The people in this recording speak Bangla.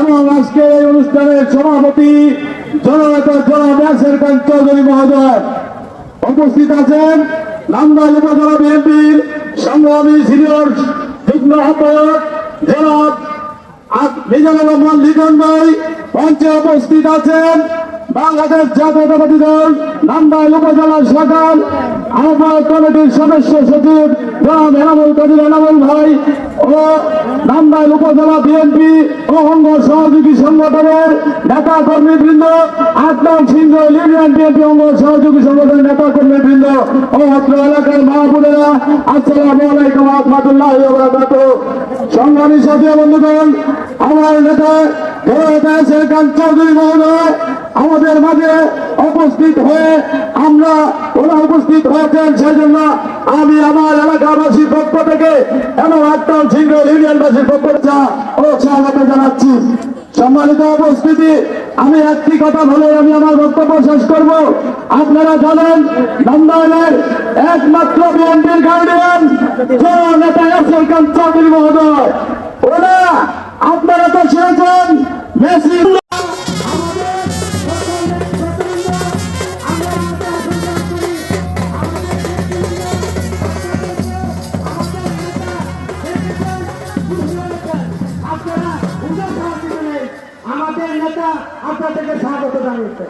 এবং আজকে এই অনুষ্ঠানের সভাপতি জননেতা জনাব ইয়াসের খান চৌধুরী মহোদয়। উপস্থিত আছেন নান্দাইল উপজেলা বিএনপির সংগ্রামী সিনিয়র যুগ্ম আহ্বায়ক মিজানুর রহমান লিটন ভাই। মঞ্চে উপস্থিত আছেন বাংলাদেশ জাতীয়তাবাদী দল নান্দাইল উপজেলা সকাল আহ্বায়ক কমিটির সদস্য সচিব জনাব এনামুল এনামুল ভাই ও নান্দাইল উপজেলা বিএনপি ও অঙ্গ সহযোগী সংগঠনের নেতা কর্মীবৃন্দ আট নং সিংহ ইউনিয়ন বিএনপি অঙ্গ সহযোগী সংগঠনের নেতা কর্মীবৃন্দ ও অত্র এলাকার মা বোনেরা আসসালামু আলাইকুম রহমতুল্লাহ সংগ্রামী সাথী বন্ধুগণ, আমার নেতা চৌধুরী মহোদয়, আমাদের মাঝে উপস্থিত হয়ে আমরা ওরা উপস্থিত হয়েছেন। সেজন্য আমি আমার এলাকাবাসীর পক্ষ থেকে এবং আটটাল সিংহ ইউনিয়নবাসীর পক্ষ ও স্বাগত জানাচ্ছি। আমি একটি কথা বলে আমি আমার বক্তব্য শেষ করব। আপনারা জানেন নন্দায়নের একমাত্র বিএনপির গার্ডিয়ান নেতা ইয়াসির খান চৌধুরী মহোদয় ওরা আপনারা তো শুনেছেন, মেসি নেতা আপনাদেরকে স্বাগত জানিয়েছে।